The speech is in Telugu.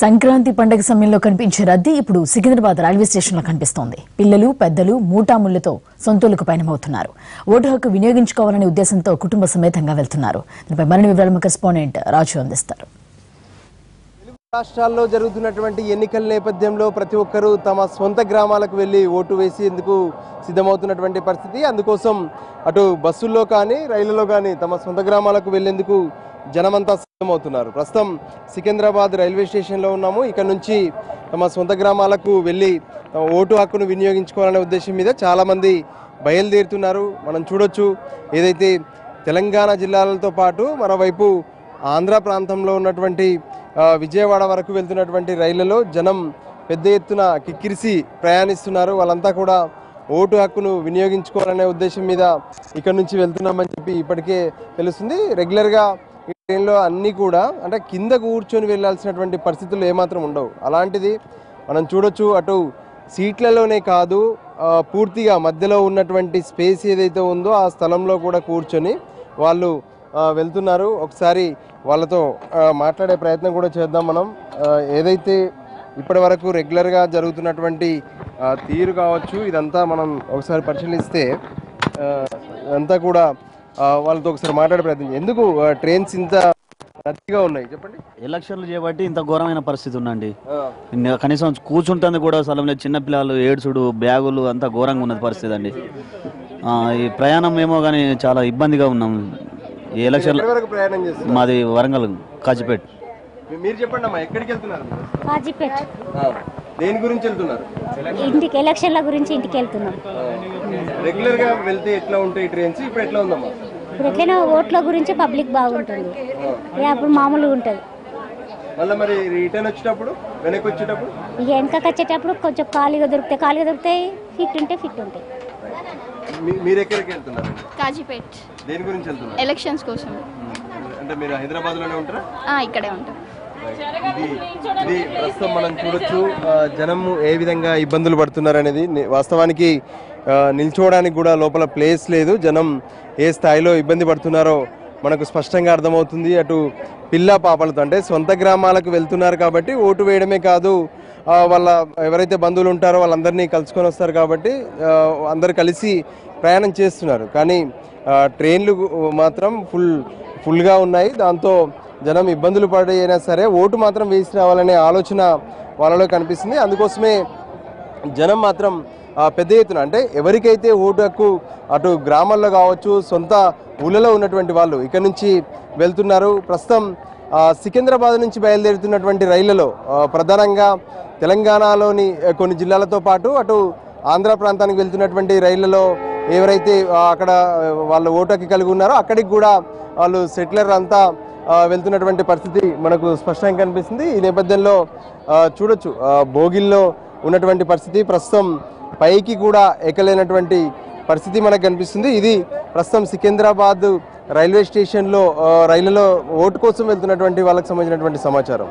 సంక్రాంతి పండగ సమయంలో కనిపించే రద్దీ ఇప్పుడు సికింద్రాబాద్ రైల్వే స్టేషన్లో కనిపిస్తోంది. పిల్లలు పెద్దలు మూటాముళ్ళతో సొంతూలకు పయనమవుతున్నారు. ఓటు హక్కు వినియోగించుకోవాలనే ఉద్దేశంతో కుటుంబ సమేతంగా వెళ్తున్నారు. దీనిపై మరిన్ని వివరాలు మా కరెస్పాండెంట్ రాజు అందిస్తారు. రాష్ట్రాల్లో జరుగుతున్నటువంటి ఎన్నికల నేపథ్యంలో ప్రతి ఒక్కరూ తమ సొంత గ్రామాలకు వెళ్ళి ఓటు వేసేందుకు సిద్ధమవుతున్నటువంటి పరిస్థితి? అందుకోసం అటు బస్సుల్లో కానీ రైళ్ళలో కానీ తమ సొంత గ్రామాలకు వెళ్ళేందుకు జనమంతా సిద్ధమవుతున్నారు ప్రస్తుతం సికింద్రాబాద్ రైల్వే స్టేషన్లో ఉన్నాము. ఇక్కడ నుంచి తమ సొంత గ్రామాలకు వెళ్ళి తమ ఓటు హక్కును వినియోగించుకోవాలనే ఉద్దేశం మీద చాలామంది బయలుదేరుతున్నారు. మనం చూడొచ్చు ఏదైతే తెలంగాణ జిల్లాలతో పాటు మరోవైపు ఆంధ్ర ప్రాంతంలో ఉన్నటువంటి విజయవాడ వరకు వెళ్తున్నటువంటి రైళ్ళలో జనం పెద్ద ఎత్తున కిక్కిరిసి ప్రయాణిస్తున్నారు. వాళ్ళంతా కూడా ఓటు హక్కును వినియోగించుకోవాలనే ఉద్దేశం మీద ఇక్కడ నుంచి వెళ్తున్నామని చెప్పి ఇప్పటికే తెలుస్తుంది. రెగ్యులర్గా ట్రైన్లో అన్నీ కూడా అంటే కింద కూర్చొని వెళ్ళాల్సినటువంటి పరిస్థితులు ఏమాత్రం ఉండవు. అలాంటిది మనం చూడొచ్చు అటు సీట్లలోనే కాదు పూర్తిగా మధ్యలో ఉన్నటువంటి స్పేస్ ఏదైతే ఉందో ఆ స్థలంలో కూడా కూర్చొని వాళ్ళు వెళ్తున్నారు. ఒకసారి వాళ్ళతో మాట్లాడే ప్రయత్నం కూడా చేద్దాం మనం. ఏదైతే ఇప్పటి వరకు రెగ్యులర్గా జరుగుతున్నటువంటి తీరు కావచ్చు ఇదంతా మనం ఒకసారి పరిశీలిస్తే అంతా ఇదంతా కూడా వాళ్ళతో ఒకసారి మాట్లాడే ప్రయత్నం ఎందుకు ట్రైన్స్ ఇంత రద్దీగా ఉన్నాయి? చెప్పండి. ఎలక్షన్లు చేయబట్టి ఇంత ఘోరమైన పరిస్థితి ఉందండి. కనీసం కూర్చుంటుంది కూడా స్థలం లేదు చిన్నపిల్లలు ఏడ్చుడు బ్యాగులు అంతా ఘోరంగా ఉన్నది పరిస్థితి అండి. ఆ, ఈ ప్రయాణం ఏమో కానీ చాలా ఇబ్బందిగా ఉన్నాం. ఈ ఎలక్షన్ ప్రయాణం చేస్తున్నారు? మాది వరంగల్ కాచిపేట్ మీ- మీరు చెప్పండి అమ్మా ఎక్కడికి వెళ్తున్నారు కాజీపేట్. ఆ, దేని గురించి వెళ్తున్నారు? ఇంటికి ఎలక్షన్ల గురించి ఇంటికి వెళ్తున్నాం. రెగ్యులర్గా వెళ్తే ఎట్లా ఉంటాయి ట్రైన్స్? ఇప్పుడు ఎట్లా ఉందమ్మా? ఇప్పుడు ఎట్లైనా ఓట్ల గురించి పబ్లిక్ బాగుంటుంది. ఇక అప్పుడు మామూలుగా ఉంటుంది. మళ్ళీ మరి రిటర్న్ వచ్చేటప్పుడు? వెనక్కి వచ్చేటప్పుడు? ఇక వెనకకి వచ్చేటప్పుడు కొంచెం ఖాళీగా దొరుకుతాయి ఖాళీగా దొరుకుతాయి ఫిట్ ఉంటే ఫిట్ ఉంటాయి. మీ- మీరు ఎక్కడికి వెళ్తున్నారు? కాజీపేట్. దేని గురించి వెళ్తున్నారు? ఎలక్షన్స్ కోసం. అంటే మీరు హైదరాబాద్లోనే ఉంటారా? ఆ, ఇక్కడే ఉంటాం. ఇది ప్రస్తుతం మనం చూడొచ్చు. జనం ఏ విధంగా ఇబ్బందులు పడుతున్నారు అనేది ని- వాస్తవానికి నిల్చోవడానికి కూడా లోపల ప్లేస్ లేదు. జనం ఏ స్థాయిలో ఇబ్బంది పడుతున్నారో మనకు స్పష్టంగా అర్థమవుతుంది. అటు పిల్ల పాపలతో అంటే సొంత గ్రామాలకు వెళ్తున్నారు కాబట్టి ఓటు వేయడమే కాదు వాళ్ళ ఎవరైతే బంధువులు ఉంటారో వాళ్ళందరినీ కలుసుకొని వస్తారు కాబట్టి అందరు కలిసి ప్రయాణం చేస్తున్నారు. కానీ ట్రైన్లు మాత్రం ఫుల్ ఫుల్గా ఉన్నాయి. దాంతో జనం ఇబ్బందులు పడి అయినా సరే ఓటు మాత్రం వేసి రావాలనే ఆలోచన వాళ్ళలో కనిపిస్తుంది. అందుకోసమే జనం మాత్రం పెద్ద ఎత్తున అంటే ఎవరికైతే ఓటు హక్కు అటు గ్రామాల్లో కావచ్చు సొంత ఊళ్ళలో ఉన్నటువంటి వాళ్ళు ఇక్కడ నుంచి వెళ్తున్నారు. ప్రస్తుతం సికింద్రాబాద్ నుంచి బయలుదేరుతున్నటువంటి రైళ్ళలో ప్రధానంగా తెలంగాణలోని కొన్ని జిల్లాలతో పాటు అటు ఆంధ్ర ప్రాంతానికి వెళ్తున్నటువంటి రైళ్ళలో ఎవరైతే అక్కడ వాళ్ళు ఓటు హక్కు కలిగి ఉన్నారో అక్కడికి కూడా వాళ్ళు సెటిలర్ అంతా వెళ్తున్నటువంటి పరిస్థితి మనకు స్పష్టంగా కనిపిస్తుంది. ఈ నేపథ్యంలో చూడొచ్చు భోగిల్లో ఉన్నటువంటి పరిస్థితి ప్రస్తుతం పైకి కూడా ఎక్కలేనటువంటి పరిస్థితి మనకు కనిపిస్తుంది. ఇది ప్రస్తుతం సికింద్రాబాద్ రైల్వే స్టేషన్లో రైలులో ఓటు కోసం వెళ్తున్నటువంటి వాళ్ళకి సంబంధించినటువంటి సమాచారం.